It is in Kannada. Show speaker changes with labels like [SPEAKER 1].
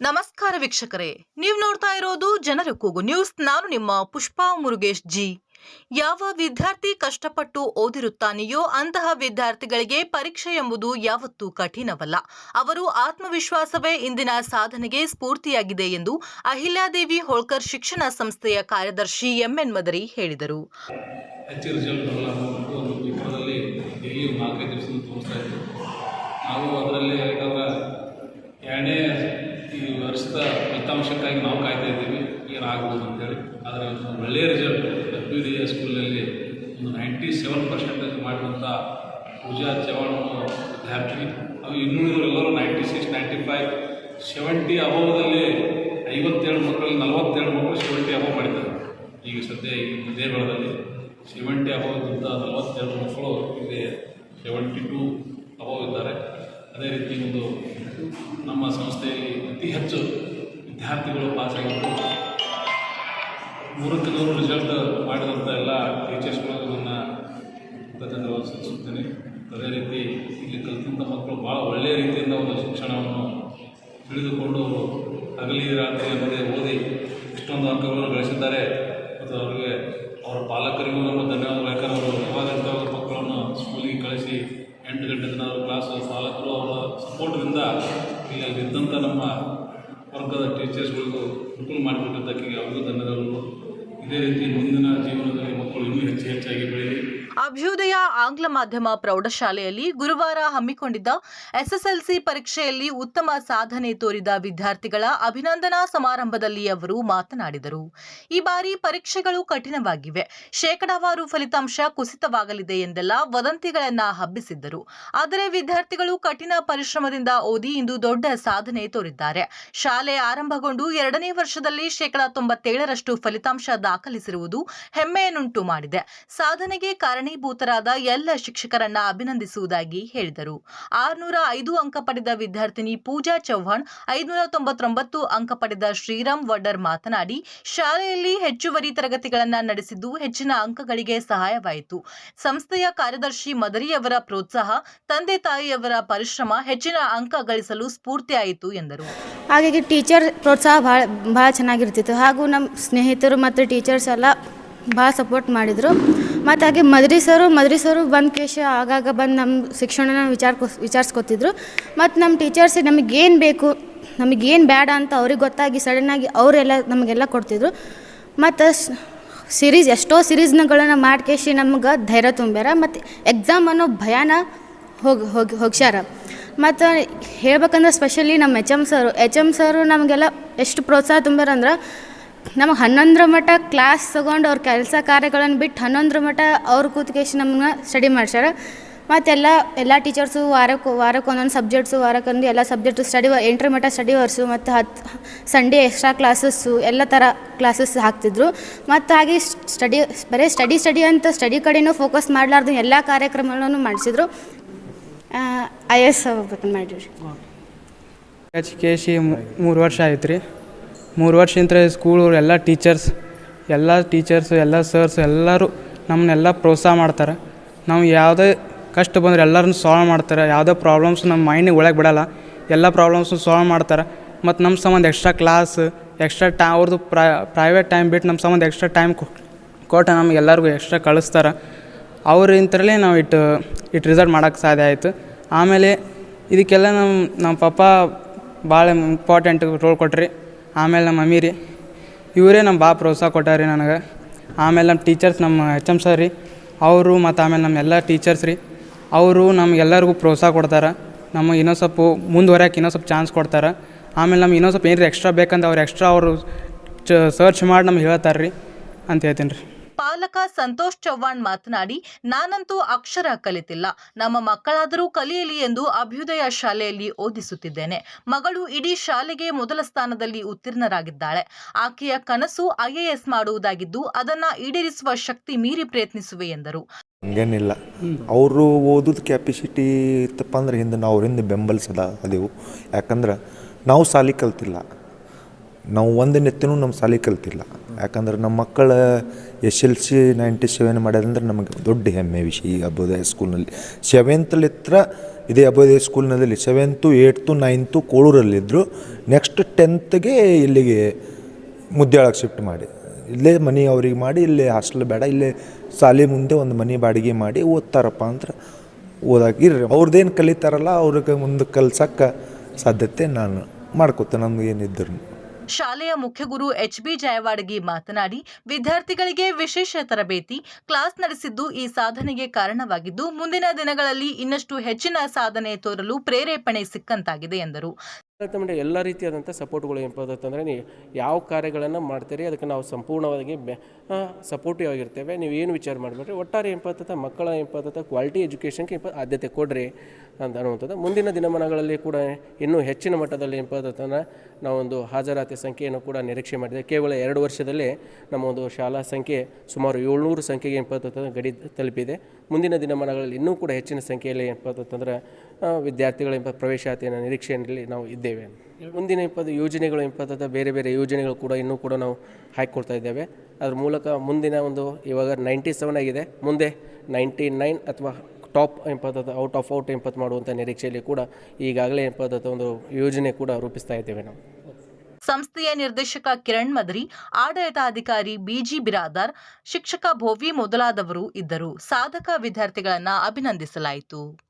[SPEAKER 1] ನಮಸ್ಕಾರ ವೀಕ್ಷಕರೇ. ನೀವು ನೋಡ್ತಾ ಇರೋದು ಜನರ ಕೂಗು ನ್ಯೂಸ್. ನಾನು ನಿಮ್ಮ ಪುಷ್ಪಾ ಮುರುಗೇಶ್ ಜಿ. ಯಾವ ವಿದ್ಯಾರ್ಥಿ ಕಷ್ಟಪಟ್ಟು ಓದಿರುತ್ತಾನೆಯೋ ಅಂತಹ ವಿದ್ಯಾರ್ಥಿಗಳಿಗೆ ಪರೀಕ್ಷೆ ಎಂಬುದು ಯಾವತ್ತೂ ಕಠಿಣವಲ್ಲ. ಅವರು ಆತ್ಮವಿಶ್ವಾಸವೇ ಇಂದಿನ ಸಾಧನೆಗೆ ಸ್ಫೂರ್ತಿಯಾಗಿದೆ ಎಂದು ಅಹಿಲ್ಯಾದೇವಿ ಹೋಳ್ಕರ್ ಶಿಕ್ಷಣ ಸಂಸ್ಥೆಯ ಕಾರ್ಯದರ್ಶಿ ಎಂಎನ್ ಮದರಿ ಹೇಳಿದರು.
[SPEAKER 2] ರಿಸಲ್ಟ್ ಬರಲ್ಲ ಅನ್ನೋದು ಒಂದು ಪೇಪರಲ್ಲಿ ಡೈಲಿ ಒಂದು ನಾಲ್ಕೈದು ದಿವಸದಿಂದ ತೋರಿಸ್ತಾ ಇದ್ದರು ನಾವು ಅದರಲ್ಲಿ ಇವಾಗ ಎರಡನೇ ಈ ವರ್ಷದ ಫಲಿತಾಂಶಕ್ಕಾಗಿ ನಾವು ಕಾಯ್ತಾ ಇದ್ದೀವಿ. ಏನಾಗ್ಬೋದು ಅಂತೇಳಿ. ಆದರೆ ಒಳ್ಳೆಯ ರಿಸಲ್ಟ್ ಡಬ್ಲ್ಯೂ ಡಿ ಎ ಸ್ಕೂಲಲ್ಲಿ ಒಂದು ನೈಂಟಿ ಸೆವೆನ್ ಪರ್ಸೆಂಟೇಜ್ ಮಾಡಿದಂಥ ಪೂಜಾ ಚವಾಣ್ ವಿದ್ಯಾರ್ಥಿನಿ. ವಿದ್ಯಾರ್ಥಿ ಅದು ಇನ್ನುಳಿದವರೆಲ್ಲರೂ ninety six ninety five seventy ಅಬೋವದಲ್ಲಿ ಐವತ್ತೇಳು ಮಕ್ಕಳಲ್ಲಿ ನಲವತ್ತೇಳು ಮಕ್ಕಳು ಸೆವೆಂಟಿ ಅಬೋವ್ ಮಾಡಿದ್ದಾರೆ. ಈಗ ಸದ್ಯ ಈ ದೇವಳದಲ್ಲಿ ಸೆವೆಂಟಿ ಅಬೋವ್ಗಿಂತ ನಲವತ್ತೆರಡು ಮಕ್ಕಳು ಇಲ್ಲಿ ಸೆವೆಂಟಿ ಟು ಅಬೋವ್ ಇದ್ದಾರೆ. ಅದೇ ರೀತಿ ಒಂದು ನಮ್ಮ ಸಂಸ್ಥೆಯಲ್ಲಿ ಅತಿ ಹೆಚ್ಚು ವಿದ್ಯಾರ್ಥಿಗಳು ಪಾಸಾಗಿದ್ದು ನೂರಕ್ಕೆ ನೂರು ರಿಸಲ್ಟ್ ಮಾಡಿದಂಥ ಎಲ್ಲ ಟೀಚರ್ಸ್ಗಳು ನನ್ನ ಕೃತಜ್ಞತೆಗಳು ಸೂಚಿಸುತ್ತೇನೆ ಅದೇ ರೀತಿ ಇಲ್ಲಿ ಕಲಿತಂಥ ಮಕ್ಕಳು ಭಾಳ ಒಳ್ಳೆಯ ರೀತಿಯಿಂದ ಒಂದು ಶಿಕ್ಷಣವನ್ನು ತಿಳಿದುಕೊಂಡು ಹಗಲಿ ರಾತ್ರಿ ಅನ್ನದೇ ಓದಿ ಇಷ್ಟೊಂದು ಅಂಕಗಳನ್ನು ಗಳಿಸಿದ್ದಾರೆ. ಮತ್ತು ಅವರಿಗೆ ಅವರ ಪಾಲಕರಿಗೂ ನಮ್ಮ ಧನ್ಯವಾದಗಳು ಯಾಕಂದ್ರೆ ಅವರು ಯಾವಾಗಂತ ಮಕ್ಕಳನ್ನು ಸ್ಕೂಲಿಗೆ ಕಳಿಸಿ ಎಂಟು ಗಂಟೆ ತನಕ ಕ್ಲಾಸ್ ಪಾಲಕರು ಅವರ ಸಪೋರ್ಟ್ರಿಂದ ಇಲ್ಲಿ ಇದ್ದಂಥ ನಮ್ಮ ವರ್ಗದ ಟೀಚರ್ಸ್ಗಳಿಗೂ ಅನುಕೂಲ ಮಾಡಿಕೊಟ್ಟಿದ್ದಕ್ಕೆ ಅವರಿಗೂ ಧನ್ಯವಾದಗಳು. ಇದೇ ರೀತಿ ಮುಂದಿನ ಜೀವನದಲ್ಲಿ ಮಕ್ಕಳು ಇನ್ನೂ ಹೆಚ್ಚು ಹೆಚ್ಚಾಗಿ ಬೆಳೀಲಿ
[SPEAKER 1] ಅಭ್ಯುದಯ ಆಂಗ್ಲ ಮಾಧ್ಯಮ ಪ್ರೌಢಶಾಲೆಯಲ್ಲಿ ಗುರುವಾರ ಹಮ್ಮಿಕೊಂಡಿದ್ದ ಎಸ್ಎಸ್ಎಲ್ಸಿ ಪರೀಕ್ಷೆಯಲ್ಲಿ ಉತ್ತಮ ಸಾಧನೆ ತೋರಿದ ವಿದ್ಯಾರ್ಥಿಗಳ ಅಭಿನಂದನಾ ಸಮಾರಂಭದಲ್ಲಿ ಅವರು ಮಾತನಾಡಿದರು. ಈ ಬಾರಿ ಪರೀಕ್ಷೆಗಳು ಕಠಿಣವಾಗಿವೆ. ಶೇಕಡಾವಾರು ಫಲಿತಾಂಶ ಕುಸಿತವಾಗಲಿದೆ ಎಂದೆಲ್ಲ ವದಂತಿಗಳನ್ನ ಹಬ್ಬಿಸಿದ್ದರು. ಆದರೆ ವಿದ್ಯಾರ್ಥಿಗಳು ಕಠಿಣ ಪರಿಶ್ರಮದಿಂದ ಓದಿ ಇಂದು ದೊಡ್ಡ ಸಾಧನೆ ತೋರಿದ್ದಾರೆ. ಶಾಲೆ ಆರಂಭಗೊಂಡು ಎರಡನೇ ವರ್ಷದಲ್ಲಿ ಶೇಕಡಾ ತೊಂಬತ್ತೇಳರಷ್ಟು ಫಲಿತಾಂಶ ದಾಖಲಿಸಿರುವುದು ಹೆಮ್ಮೆಯನ್ನುಂಟು ಮಾಡಿದೆ. ಸಾಧನೆಗೆ ಕಾರಣೀಭೂತರಾದ ಎಲ್ಲ ಶಿಕ್ಷಕರನ್ನ ಅಭಿನಂದಿಸುವುದಾಗಿ ಹೇಳಿದರು. ಆರುನೂರ ಐದು ಅಂಕ ಪಡೆದ ವಿದ್ಯಾರ್ಥಿನಿ ಪೂಜಾ ಚೌಹಾಣ್ ಐದುನೂರ ತೊಂಬತ್ತೊಂಬತ್ತು ಅಂಕ ಪಡೆದ ಶ್ರೀರಾಮ್ ವಡ್ಡರ್ ಮಾತನಾಡಿ, ಶಾಲೆಯಲ್ಲಿ ಹೆಚ್ಚುವರಿ ತರಗತಿಗಳನ್ನು ನಡೆಸಿದ್ದು ಹೆಚ್ಚಿನ ಅಂಕಗಳಿಗೆ ಸಹಾಯವಾಯಿತು. ಸಂಸ್ಥೆಯ ಕಾರ್ಯದರ್ಶಿ ಮದರಿಯವರ ಪ್ರೋತ್ಸಾಹ, ತಂದೆ ತಾಯಿಯವರ ಪರಿಶ್ರಮ ಹೆಚ್ಚಿನ ಅಂಕ ಗಳಿಸಲು ಸ್ಫೂರ್ತಿಯಾಯಿತು ಎಂದರು.
[SPEAKER 3] ಹಾಗಾಗಿ ಟೀಚರ್ ಪ್ರೋತ್ಸಾಹ ಭಾಳ ಭಾಳ ಚೆನ್ನಾಗಿರ್ತಿತ್ತು. ಹಾಗೂ ನಮ್ಮ ಸ್ನೇಹಿತರು ಮತ್ತು ಟೀಚರ್ಸ್ ಎಲ್ಲ ಭಾಳ ಸಪೋರ್ಟ್ ಮಾಡಿದರು. ಮತ್ತು ಹಾಗೆ ಮದ್ರಿ ಸರು ಮದ್ರಿ ಸರು ಬಂದು ಕೇಶ ಆಗಾಗ ಬಂದು ನಮ್ಮ ಶಿಕ್ಷಣನ ವಿಚಾರ ವಿಚಾರಿಸ್ಕೊತಿದ್ರು. ಮತ್ತು ನಮ್ಮ ಟೀಚರ್ಸ್ ನಮಗೇನು ಬೇಕು ನಮಗೇನು ಬೇಡ ಅಂತ ಅವ್ರಿಗೆ ಗೊತ್ತಾಗಿ ಸಡನ್ನಾಗಿ ಅವರೆಲ್ಲ ನಮಗೆಲ್ಲ ಕೊಡ್ತಿದ್ರು. ಮತ್ತು ಸಿರೀಸ್, ಎಷ್ಟೋ ಸಿರೀಸ್ನಗಳನ್ನ ಮಾಡ್ಕೇಶಿ ನಮ್ಗೆ ಧೈರ್ಯ ತುಂಬ್ಯಾರ. ಮತ್ತು ಎಕ್ಸಾಮ್ ಅನ್ನೋ ಭಯಾನ ಹೋಗಿ ಹೋಗಿ, ಹೋಗ್ಸ್ಯಾರ. ಮತ್ತು ಹೇಳ್ಬೇಕಂದ್ರೆ ಸ್ಪೆಷಲಿ ನಮ್ಮ H M sir, H M sir ನಮಗೆಲ್ಲ ಎಷ್ಟು ಪ್ರೋತ್ಸಾಹ ತುಂಬ್ಯಾರ ಅಂದ್ರೆ ನಮಗೆ ಹನ್ನೊಂದರ ಮಟ್ಟ ಕ್ಲಾಸ್ ತೊಗೊಂಡು ಅವ್ರ ಕೆಲಸ ಕಾರ್ಯಗಳನ್ನು ಬಿಟ್ಟು ಹನ್ನೊಂದರ ಮಟ್ಟ ಅವ್ರ ಕೂತ್ಕೇಶ್ ನಮ್ಮನ್ನ ಸ್ಟಡಿ ಮಾಡ್ಸ್ಯಾರ. ಮತ್ತೆಲ್ಲ ಎಲ್ಲ ಟೀಚರ್ಸು ವಾರಕ್ಕೆ ವಾರಕ್ಕೆ ಒಂದೊಂದು ಸಬ್ಜೆಕ್ಟ್ಸು ವಾರಕ್ಕೊಂದು ಎಲ್ಲ ಸಬ್ಜೆಕ್ಟು ಸ್ಟಡಿ ಎಂಟ್ರ ಮಟ್ಟ ಸ್ಟಡಿ ವರ್ಸು ಮತ್ತು ಹತ್ತು ಸಂಡೇ ಎಕ್ಸ್ಟ್ರಾ ಕ್ಲಾಸಸ್ಸು ಎಲ್ಲ ಥರ ಕ್ಲಾಸಸ್ ಹಾಕ್ತಿದ್ರು. ಮತ್ತು ಹಾಗೆ ಸ್ಟಡಿ ಬರೀ ಸ್ಟಡಿ ಸ್ಟಡಿ ಅಂತ ಸ್ಟಡಿ ಕಡೆನೂ ಫೋಕಸ್ ಮಾಡಲಾರ್ದು ಎಲ್ಲ ಕಾರ್ಯಕ್ರಮಗಳನ್ನು ಮಾಡಿಸಿದ್ರು. ಐ ಎಸ್ ಮಾಡಿರಿ
[SPEAKER 4] ಕೆ ಸಿ ಮೂರು ವರ್ಷ ಆಯ್ತು ರೀ ಮೂರು ವರ್ಷದಿಂದ ಸ್ಕೂಲ್ ಎಲ್ಲ ಟೀಚರ್ಸ್ ಎಲ್ಲ ಟೀಚರ್ಸ್ ಎಲ್ಲ ಸರ್ಸ್ ಎಲ್ಲರೂ ನಮ್ಮನ್ನೆಲ್ಲ ಪ್ರೋತ್ಸಾಹ ಮಾಡ್ತಾರೆ. ನಾವು ಯಾವುದೇ ಕಷ್ಟ ಬಂದರೆ ಎಲ್ಲರನ್ನು ಸಾಲ್ವ್ ಮಾಡ್ತಾರೆ. ಯಾವುದೇ ಪ್ರಾಬ್ಲಮ್ಸ್ ನಮ್ಮ ಮೈಂಡಿಗೆ ಒಳಗೆ ಬಿಡೋಲ್ಲ. ಎಲ್ಲ ಪ್ರಾಬ್ಲಮ್ಸು ಸಾಲ್ವ್ ಮಾಡ್ತಾರೆ. ಮತ್ತು ನಮ್ಮ ಸಂಬಂಧ ಎಕ್ಸ್ಟ್ರಾ ಕ್ಲಾಸ್ ಎಕ್ಸ್ಟ್ರಾ ಟಾ ಅವ್ರದ್ದು ಪ್ರೈವೇಟ್ ಟೈಮ್ ಬಿಟ್ಟು ನಮ್ಮ ಸಂಬಂಧ ಎಕ್ಸ್ಟ್ರಾ ಟೈಮ್ ಕೊಟ್ಟು ನಮ್ಗೆ ಎಲ್ಲರಿಗೂ ಎಕ್ಸ್ಟ್ರಾ ಕಳಿಸ್ತಾರೆ. ಅವ್ರ ನಾವು ಇಟ್ಟು ಇಟ್ಟು ರಿಸಲ್ಟ್ ಮಾಡೋಕ್ಕೆ ಸಾಧ್ಯ ಆಯಿತು. ಆಮೇಲೆ ಇದಕ್ಕೆಲ್ಲ ನಮ್ಮ ನಮ್ಮ ಪಪ್ಪ ಭಾಳ ಇಂಪಾರ್ಟೆಂಟ್ ರೋಲ್ ಕೊಟ್ರಿ. ಆಮೇಲೆ ನಮ್ಮ ಮಮ್ಮಿ ರೀ ಇವರೇ ನಮ್ಮ ಭಾಳ ಪ್ರೋತ್ಸಾಹ ಕೊಟ್ಟಾರಿ ನನಗೆ. ಆಮೇಲೆ ನಮ್ಮ ಟೀಚರ್ಸ್ ನಮ್ಮ ಎಚ್ ಎಂ ಸರ್ ರೀ, ಅವರು ಮತ್ತು ಆಮೇಲೆ ನಮ್ಮ ಎಲ್ಲ ಟೀಚರ್ಸ್ ರೀ, ಅವರು ನಮಗೆಲ್ಲರಿಗೂ ಪ್ರೋತ್ಸಾಹ ಕೊಡ್ತಾರೆ. ನಮಗೆ ಇನ್ನೊಂದು ಸ್ವಲ್ಪ ಮುಂದುವರ್ಯಕ್ಕೆ ಇನ್ನೊಂದು ಸ್ವಲ್ಪ ಚಾನ್ಸ್ ಕೊಡ್ತಾರೆ. ಆಮೇಲೆ ನಮ್ಗೆ ಇನ್ನೊಂದು ಸ್ವಲ್ಪ ಏನಾರು ಎಕ್ಸ್ಟ್ರಾ ಬೇಕಂದ್ರೆ ಅವ್ರು ಎಕ್ಸ್ಟ್ರಾ ಅವರು ಚ ಸರ್ಚ್ ಮಾಡಿ ನಮ್ಗೆ ಹೇಳ್ತಾರೆ ರೀ, ಅಂತ ಹೇಳ್ತೀನಿ ರೀ.
[SPEAKER 1] ಪಾಲಕ ಸಂತೋಷ್ ಚವ್ಹಾಣ್ ಮಾತನಾಡಿ ನಾನಂತೂ ಅಕ್ಷರ ಕಲಿತಿಲ್ಲ. ನಮ್ಮ ಮಕ್ಕಳಾದರೂ ಕಲಿಯಲಿ ಎಂದು ಅಭ್ಯುದಯ ಶಾಲೆಯಲ್ಲಿ ಓದಿಸುತ್ತಿದ್ದೇನೆ. ಮಗಳು ಇಡೀ ಶಾಲೆಗೆ ಮೊದಲ ಸ್ಥಾನದಲ್ಲಿ ಉತ್ತೀರ್ಣರಾಗಿದ್ದಾಳೆ. ಆಕೆಯ ಕನಸು ಐಎಎಸ್ ಮಾಡುವುದಾಗಿದ್ದು ಅದನ್ನ ಈಡೇರಿಸುವ ಶಕ್ತಿ ಮೀರಿ ಪ್ರಯತ್ನಿಸುವೆ ಎಂದರು.
[SPEAKER 5] ಹಂಗೇನಿಲ್ಲ. ಅವರು ಓದೋದು ಕ್ಯಾಪಿಸಿಟಿ ಇತ್ತಪ್ಪ ಅಂದ್ರೆ ಹಿಂದೆ ನಾವು ಅವ್ರಿಂದ ಬೆಂಬಲಿಸದ ಅದೆವು. ಯಾಕಂದ್ರೆ ನಾವು ಸಾಲಿ ಕಲ್ತಿಲ್ಲ. ನಾವು ಒಂದು ಎತ್ತಿನೂ ನಮ್ಮ ಶಾಲೆ ಕಲ್ತಿಲ್ಲ. ಯಾಕಂದ್ರೆ ನಮ್ಮ ಮಕ್ಕಳ S L C ninety seven ಮಾಡ್ಯಾರಂದ್ರೆ ನಮಗೆ ದೊಡ್ಡ ಹೆಮ್ಮೆ ವಿಷಯ ಈ ಹೈ ಸ್ಕೂಲ್ನಲ್ಲಿ. ಸೆವೆಂತ್ಲಿತ್ರ ಇದೇ ಅಭ್ಯುದಯ ಸ್ಕೂಲ್ನಲ್ಲಿ ಸೆವೆಂತು ಏಯ್ತು ನೈನ್ತು ಕೋಳೂರಲ್ಲಿದ್ದರು ನೆಕ್ಸ್ಟ್ ಟೆಂತ್ಗೆ ಇಲ್ಲಿಗೆ ಮುದ್ದೆಯೊಳಗೆ ಶಿಫ್ಟ್ ಮಾಡಿ. ಇಲ್ಲೇ ಮನೆ ಅವ್ರಿಗೆ ಮಾಡಿ, ಇಲ್ಲೇ ಹಾಸ್ಟೆಲ್ ಬೇಡ, ಇಲ್ಲೇ ಶಾಲೆ ಮುಂದೆ ಒಂದು ಮನೆ ಬಾಡಿಗೆ ಮಾಡಿ ಓದ್ತಾರಪ್ಪ ಅಂದ್ರೆ ಓದಾಕಿರ್ರಿ ಅವ್ರದ್ದೇನು ಕಲಿತಾರಲ್ಲ ಅವ್ರಿಗೆ ಮುಂದೆ ಕಲ್ಸಕ್ಕೆ ಸಾಧ್ಯತೆ ನಾನು ಮಾಡ್ಕೋತೆ ನಮ್ಗೆ ಏನಿದ್ರು.
[SPEAKER 1] ಶಾಲೆಯ ಮುಖ್ಯಗುರು ಎಚ್ ಬಿ ಜಯವಾಡಗಿ ಮಾತನಾಡಿ, ವಿದ್ಯಾರ್ಥಿಗಳಿಗೆ ವಿಶೇಷ ತರಬೇತಿ, ಕ್ಲಾಸ್ ನಡೆಸಿದ್ದು ಈ ಸಾಧನೆಗೆ ಕಾರಣವಾಗಿದ್ದು, ಮುಂದಿನ ದಿನಗಳಲ್ಲಿ ಇನ್ನಷ್ಟು ಹೆಚ್ಚಿನ ಸಾಧನೆ ತೋರಲು ಪ್ರೇರೇಪಣೆ ಸಿಕ್ಕಂತಾಗಿದೆ ಎಂದರು.
[SPEAKER 6] ತಮ್ಮಲ್ಲಿ ಎಲ್ಲ ರೀತಿಯಾದಂಥ ಸಪೋರ್ಟ್ಗಳು ಅಂತಂದ್ರೆ ನೀವು ಯಾವ ಕಾರ್ಯಗಳನ್ನು ಮಾಡ್ತೀರಿ, ಅದಕ್ಕೆ ನಾವು ಸಂಪೂರ್ಣವಾಗಿ ಬೆ ಸಪೋರ್ಟಿವ್ ಆಗಿರ್ತೇವೆ. ನೀವು ಏನು ವಿಚಾರ ಮಾಡಬೇಡ್ರಿ, ಒಟ್ಟಾರೆ ಅಂತಂದ್ರೆ ಮಕ್ಕಳ ಅಂತಂದ್ರೆ ಕ್ವಾಲಿಟಿ ಎಜುಕೇಷನ್ಗೆ ಏನಪ್ಪ ಆದ್ಯತೆ ಕೊಡ್ರಿ ಅಂತ ಅನ್ನುವಂಥದ್ದು. ಮುಂದಿನ ದಿನಮಾನಗಳಲ್ಲಿ ಕೂಡ ಇನ್ನೂ ಹೆಚ್ಚಿನ ಮಟ್ಟದಲ್ಲಿ ಅಂತಂದ್ರೆ ನಾವೊಂದು ಹಾಜರಾತಿ ಸಂಖ್ಯೆಯನ್ನು ಕೂಡ ನಿರೀಕ್ಷೆ ಮಾಡಿದೆ ಕೇವಲ ಎರಡು ವರ್ಷದಲ್ಲಿ ನಮ್ಮ ಒಂದು ಶಾಲಾ ಸಂಖ್ಯೆ ಸುಮಾರು ಏಳ್ನೂರು ಸಂಖ್ಯೆಗೆ ಅಂತಂದ್ರೆ ಗಡಿ ತಲುಪಿದೆ. ಮುಂದಿನ ದಿನಮಾನಗಳಲ್ಲಿ ಇನ್ನೂ ಕೂಡ ಹೆಚ್ಚಿನ ಸಂಖ್ಯೆಯಲ್ಲಿ ಅಂತಂದ್ರೆ ವಿದ್ಯಾರ್ಥಿಗಳ ಎಂಬ ಪ್ರವೇಶಾತಿಯ ನಿರೀಕ್ಷೆಯಲ್ಲಿ ನಾವು ಇದ್ದೇವೆ. ಮುಂದಿನ ಏನಪ್ಪ ಯೋಜನೆಗಳು ಅಂತಂದ್ರೆ ಬೇರೆ ಬೇರೆ ಯೋಜನೆಗಳು ಕೂಡ ಇನ್ನೂ ಕೂಡ ನಾವು ಹಾಕಿಕೊಡ್ತಾ ಇದ್ದೇವೆ. ಅದ್ರ ಮೂಲಕ ಮುಂದಿನ ಒಂದು ಇವಾಗ ನೈಂಟಿ ಸೆವೆನ್ ಆಗಿದೆ. ಮುಂದೆ ನೈಂಟಿ ನೈನ್ ಅಥವಾ ಟಾಪ್ ಅಂತಂದ್ರೆ ಔಟ್ ಆಫ್ ಔಟ್ ಎಂಪತ್ ಮಾಡುವಂಥ ನಿರೀಕ್ಷೆಯಲ್ಲಿ ಕೂಡ ಈಗಾಗಲೇ ಅಂತಂದ್ರೆ ಒಂದು ಯೋಜನೆ ಕೂಡ ರೂಪಿಸ್ತಾ ಇದ್ದೇವೆ ನಾವು.
[SPEAKER 1] ಸಂಸ್ಥೆಯ ನಿರ್ದೇಶಕ ಕಿರಣ್ ಮದ್ರಿ, ಆಡಳಿತಾಧಿಕಾರಿ ಬಿಜಿ ಬಿರಾದಾರ್, ಶಿಕ್ಷಕ ಭೋವಿ ಮೊದಲಾದವರು ಇದ್ದರು. ಸಾಧಕ ವಿದ್ಯಾರ್ಥಿಗಳನ್ನು ಅಭಿನಂದಿಸಲಾಯಿತು.